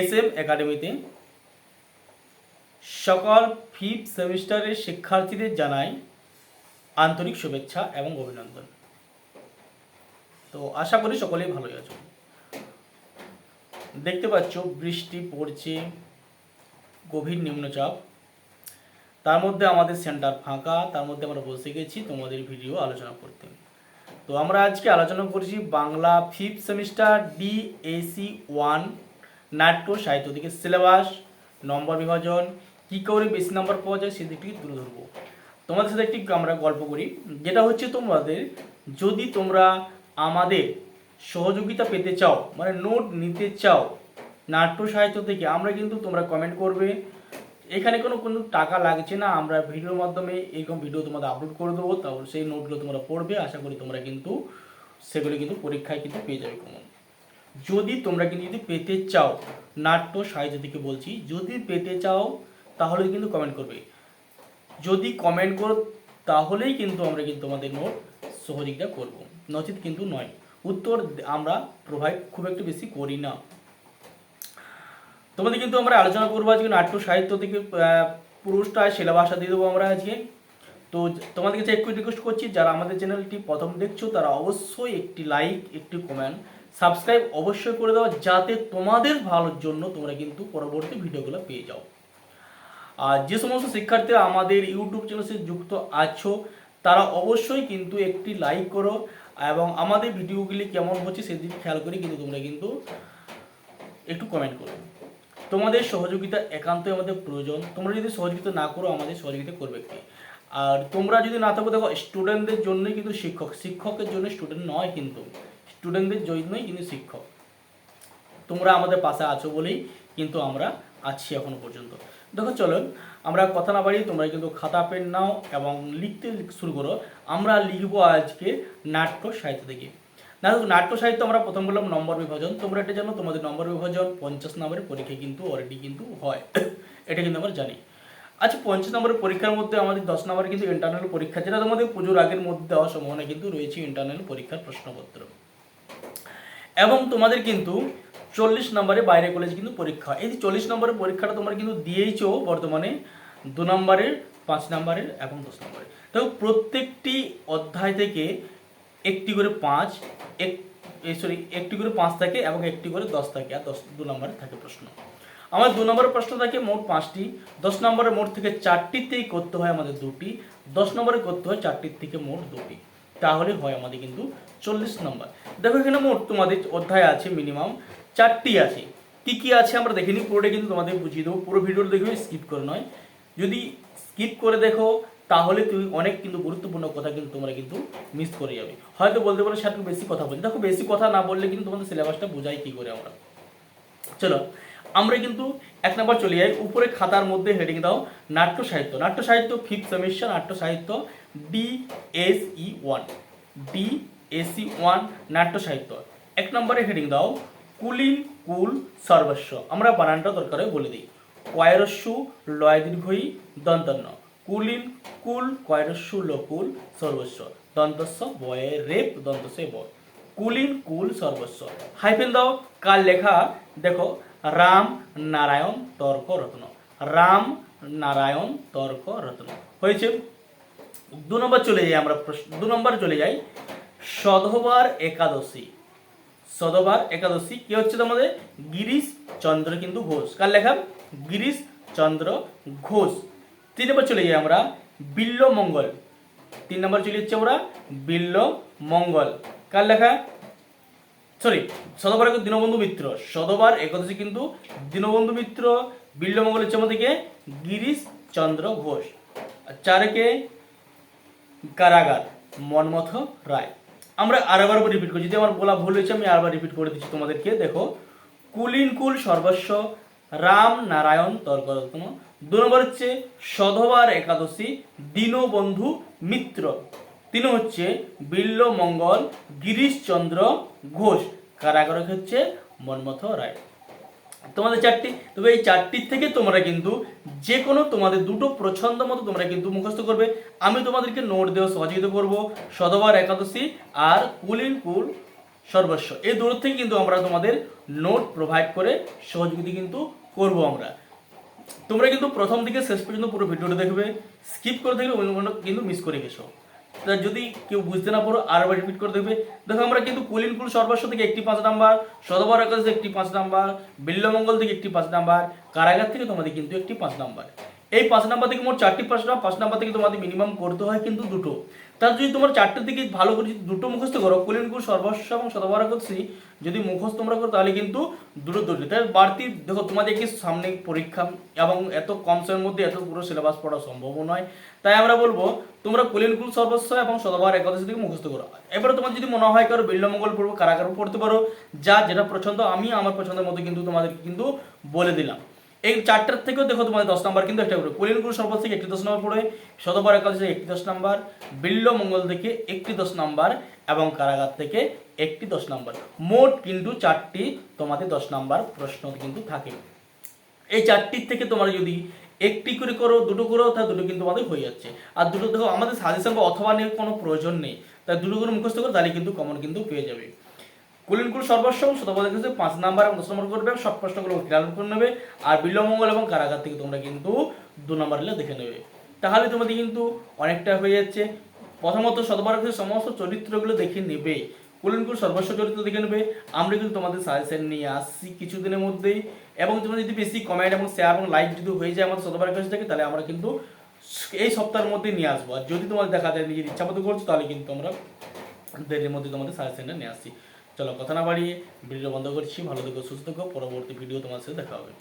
S M একাডেমিতে সকল fifth সেমিস্টারের শিক্ষার্থীদের জানাই আন্তরিক শুভেচ্ছা এবং অভিনন্দন। তো আশা করি সকলেই ভালোই আছো। দেখতে পাচ্ছ, বৃষ্টি পড়ছে, গভীর নিম্নচাপ। তার মধ্যে আমাদের সেন্টার ফাঁকা, তার মধ্যে আমরা বসে গেছি তোমাদের ভিডিও আলোচনা করতে। তো আমরা আজকে আলোচনা করছি Bangla fifth semester D SE one নাট্য, সাহিত্য থেকে সিলেবাস, নম্বর বিভাজন, কী করে বেশি নম্বর পাওয়া যায় সেদিকটি তুলে ধরবো। তোমাদের সাথে একটি আমরা গল্প করি, যেটা হচ্ছে তোমাদের যদি তোমরা আমাদের সহযোগিতা পেতে চাও মানে নোট নিতে চাও নাট্য, সাহিত্য থেকে, আমরা কিন্তু তোমরা কমেন্ট করবে। এখানে কোনো কোনো টাকা লাগছে না, আমরা ভিডিওর মাধ্যমে এরকম ভিডিও তোমাদের আপলোড করে দেবো, তাহলে সেই নোটগুলো তোমরা পড়বে, আশা করি তোমরা কিন্তু সেগুলো কিন্তু পরীক্ষায় কিন্তু পেয়ে যাবে কমন যদি তোমরা কিন্তু যদি পেতে চাও, নাট্য সাহিত্য থেকে বলছি, যদি পেতে চাও, তাহলে কিন্তু কমেন্ট করবে। যদি কমেন্ট করো, তাহলেই কিন্তু আমরা কিন্তু আমাদের নোট সহযোগিতা করব। নচিত কিন্তু নয়। উত্তর আমরা প্রোভাইড খুব একটু বেশি করি না। তোমাদের কিন্তু আমরা আলোচনা করব আজকে নাট্য সাহিত্য থেকে পুরুষটা সিলেবাসটা দিয়ে দেবো আমরা আজকে। তো তোমাদের কাছে একটু রিকোয়েস্ট করছি, যারা আমাদের চ্যানেলটি প্রথম দেখছ, তারা অবশ্যই একটি লাইক একটি কমেন্ট সাবস্ক্রাইব অবশ্যই করে দাও যাতে তোমাদের ভালোর জন্য তোমরা কিন্তু পরবর্তী ভিডিওগুলো পেয়ে যাও। আর যে সমস্ত শিক্ষার্থীরা আমাদের ইউটিউব চ্যানেলের সাথে যুক্ত আছো, তারা অবশ্যই কিন্তু একটি লাইক করো এবং আমাদের ভিডিওগুলি কেমন হচ্ছে সেদিকে খেয়াল করে কিন্তু তোমরা কিন্তু একটু কমেন্ট করো। তোমাদের সহযোগিতা একান্তই আমাদের প্রয়োজন। তোমরা যদি সহযোগিতা না করো, আমাদের সহযোগিতা করবে কে? আর তোমরা যদি না থাকো, দেখো স্টুডেন্টদের জন্যই কিন্তু শিক্ষক, শিক্ষকের জন্য স্টুডেন্ট নয় কিন্তু। স্টুডেন্টদের জন্যই কিন্তু শিক্ষক। তোমরা আমাদের পাশে আছো বলেই কিন্তু আমরা আছি এখনও পর্যন্ত। দেখো চলো আমরা কথা না বাড়িয়ে তোমরা কিন্তু খাতা, পেন নাও এবং লিখতে শুরু করো। আমরা লিখব আজকে নাট্য সাহিত্য থেকে। দেখো, নাট্য সাহিত্য আমরা প্রথম বললাম নম্বর বিভাজন। তোমরা এটা জানো, তোমাদের নম্বর বিভাজন পঞ্চাশ নম্বরের পরীক্ষা কিন্তু অলরেডি কিন্তু হয়। এটা কিন্তু আমরা জানি। আচ্ছা পঞ্চাশ নম্বরের পরীক্ষার মধ্যে আমাদের দশ নম্বরে কিন্তু ইন্টারনাল পরীক্ষা, যেটা তোমাদের পুজোর আগের মধ্যে দেওয়ার সম্ভাবনা কিন্তু রয়েছে ইন্টারনাল পরীক্ষার প্রশ্নপত্র। এবং তোমাদের কিন্তু চল্লিশ নম্বরে বাইরে কলেজ কিন্তু পরীক্ষা। এই যে চল্লিশ নম্বরের পরীক্ষাটা তোমরা কিন্তু দিয়েইছো বর্তমানে দু নম্বরের, পাঁচ নম্বরের এবং দশ নম্বরের। তো প্রত্যেকটি অধ্যায় থেকে একটি করে পাঁচ, এক সরি একটি করে পাঁচ থাকে এবং একটি করে দশ থাকে, আর দশ, দু নম্বরে থাকে প্রশ্ন। আমার দু নম্বরের প্রশ্ন থাকে মোট পাঁচটি। দশ নম্বরের মোট থেকে চারটিতেই করতে হয় আমাদের দুটি। দশ নম্বরে করতে হয় চারটির থেকে মোট দুটি। তাহলে হয় আমাদের কিন্তু চল্লিশ নম্বর। দেখো এখানে মোট তোমাদের অধ্যায় আছে মিনিমাম চারটি আছে। কি কি আছে আমরা দেখিনি পুরোটা কিন্তু তোমাদের বুঝিয়ে দেবো। পুরো ভিডিওটা দেখবে স্কিপ করে নয়। যদি স্কিপ করে দেখো, তাহলে তুমি অনেক কিন্তু গুরুত্বপূর্ণ কথা কিন্তু তোমরা কিন্তু মিস করে যাবে। হয়তো বলতে পারো একটু বেশি কথা বলছি। দেখো বেশি কথা না বললে কিন্তু তোমাদের সিলেবাসটা বোঝাই কি করে আমরা। চলো আমরা কিন্তু এক নম্বর চলে যাই। উপরে খাতার মধ্যে হেডিং দাও, নাট্য সাহিত্য। নাট্য সাহিত্য ফিফথ সেমিস্টার নাট্য সাহিত্য D S E one D S E one নাট্য সাহিত্য। এক নম্বরে হেডিং দাও, কুলিন কুল সর্বস্ব। আমরা বানানটা দরকারে বলে দিই। কয়রস্যু লয় দীর্ঘই দন্তন্য। কুলিন কুল, কয়রস্যু লকুল সর্বস্ব। দন্তস্ব বয়ে রেপ দন্তস্ব বয়। কুলিন কুল সর্বস্ব। হাইফেন দাও, কার লেখা? দেখো রাম নারায়ণ তর্ক রত্ন। রাম নারায়ণ তর্ক রত্ন। হয়েছে? দু নম্বর চলে যাই আমরা দু নম্বর চলে যাই। সধবার একাদশী। সদবার একাদশী কি হচ্ছে তোমাদের? গিরিশ চন্দ্র কিন্তু ঘোষ। কার লেখা? গিরিশ চন্দ্র ঘোষ। তিন নম্বর চলে যাই আমরা। বিল্ল মঙ্গল তিন নম্বর চলে যাচ্ছে আমরা বিল্ল মঙ্গল কার লেখা? সরি এক দীনবন্ধু মিত্র। সদবার একাদশী কিন্তু দীনবন্ধু মিত্র বিল্লমঙ্গল হচ্ছে আমাদেরকে গিরিশ চন্দ্র ঘোষ। চারকে কারাগার, মনমথ রায়। আমরা আরেকবার রিপিট করছি, যদি আমার বলা ভুল হয়েছে, আমি আরেকবার রিপিট করে দিচ্ছি তোমাদেরকে। দেখো, কুলিন কুল সর্বস্ব, রাম নারায়ণ তর্করত্ন দু নম্বর হচ্ছে সধবার একাদশী, দীনবন্ধু মিত্র। তিন হচ্ছে বিল্ল মঙ্গল গিরিশচন্দ্র ঘোষ। কারাগার হচ্ছে? মনমথ রায়। তোমাদের চারটি, তবে এই চারটির থেকে তোমরা কিন্তু যে কোনো তোমাদের দুটো প্রছন্দ মতো তোমরা কিন্তু মুখস্থ করবে। আমি তোমাদেরকে নোট দেওয়া সহযোগিতা করব সদবার একাদশী আর কুলিন কুল সর্বস্ব। এই দূর থেকে কিন্তু আমরা তোমাদের নোট প্রোভাইড করে সহযোগিতা কিন্তু করব আমরা। তোমরা কিন্তু প্রথম থেকে শেষ পর্যন্ত পুরো ভিডিওটা দেখবে স্কিপ করে অন্য কিন্তু মিস করে গেছো। যদি কেউ বুঝতে না পারো আরবার রিপিট করে দেখবে। দেখো, আমরা কিন্তু কুলিনকুল সর্বস্ব থেকে একটি পাঁচ নাম্বার, সদবর থেকে একটি পাঁচ নাম্বার, বিল্লমঙ্গল থেকে একটি পাঁচ নাম্বার, কারাগার থেকে তোমাদের কিন্তু একটি পাঁচ নাম্বার। এই পাঁচ নাম্বার থেকে মোট চারটি প্রশ্ন, পাঁচ নাম্বার থেকে তোমাদের মিনিমাম করতে হয় কিন্তু দুটো। তার যদি তোমার চারটের দিকে ভালো করে দুটো মুখস্থ করো কুলিনকুল সর্বস্ব এবং সদবর করছি যদি মুখস্থ তোমরা করো তাহলে কিন্তু দুটো দুটো তাই বাড়তি, দেখো তোমাদের কি সামনে পরীক্ষা এবং এত কম সময়ের মধ্যে এত পুরো সিলেবাস পড়া সম্ভব নয়। তাই আমরা বলব, তোমরা কুলিনকুল সর্বস্ব এবং সদবার একাদশী থেকে মুখস্থ করো। এবারে তোমার যদি মনে হয় কারও বিল্লমঙ্গল পড়ব কারাগার পড়তে পারো, যা যেটা পছন্দ, আমি আমার পছন্দের মতো কিন্তু তোমাদেরকে কিন্তু বলে দিলাম। এই চারটার থেকেও দেখো তোমাদের দশ নাম্বার কিন্তু একটা করে কুলিনকুল সর্বস্ব থেকে একটি দশ নম্বর পড়ে শতবার একাদশী থেকে একটি দশ নাম্বার, বিল্ল মঙ্গল থেকে একটি দশ নাম্বার, এবং কারাগার থেকে একটি দশ নাম্বার। মোট কিন্তু চারটি তোমাদের দশ নাম্বার প্রশ্ন কিন্তু থাকে। এই চারটির থেকে তোমরা যদি একটি করে করো, দুটো করো, তাহলে দুটো কিন্তু আমাদের হয়ে যাচ্ছে। আর দুটো দেখো, আমাদের সাজেশন বা অথবা নিয়ে কোনো প্রয়োজন নেই। তাই দুটো করে মুখস্থ করো, তাহলে কিন্তু কমন কিন্তু পেয়ে যাবে। কুলিনকুল সর্বস্ব শতপদ ক্ষেত্রে পাঁচ নাম্বার এবং দশ নম্বর করবে। সব প্রশ্নগুলো ক্লিয়ার করে নেবে। আর বিল্লমঙ্গল এবং কারাগার থেকে তোমরা কিন্তু দু নম্বর হলে দেখে নেবে। তাহলে তোমাদের কিন্তু অনেকটা হয়ে যাচ্ছে। প্রথমত শতবার ক্ষেত্রে সমস্ত চরিত্রগুলো দেখে নেবে। কুলিনকুল সর্বস্ব চরিত্র দেখে নেবে। আমরা কিন্তু তোমাদের সাজেশন নিয়ে আসছি কিছুদিনের মধ্যেই। এবং তোমাদের যদি বেশি কমেন্ট এবং শেয়ার এবং লাইক যদি হয়ে যায় আমাদের শতবার কাছে থেকে, তাহলে আমরা কিন্তু এই সপ্তাহের মধ্যে নিয়ে আসব। আর যদি তোমাদের দেখা যায় নিজের ইচ্ছা মতো করছ, তাহলে কিন্তু আমরা দেরির মধ্যে তোমাদের সাজেশনটা নিয়ে আসছি। চলো কথা না বাড়িয়ে ভিডিও বন্ধ করছি। ভালো থেকো, সুস্থ থেকো। পরবর্তী ভিডিও তোমার সাথে দেখা হবে।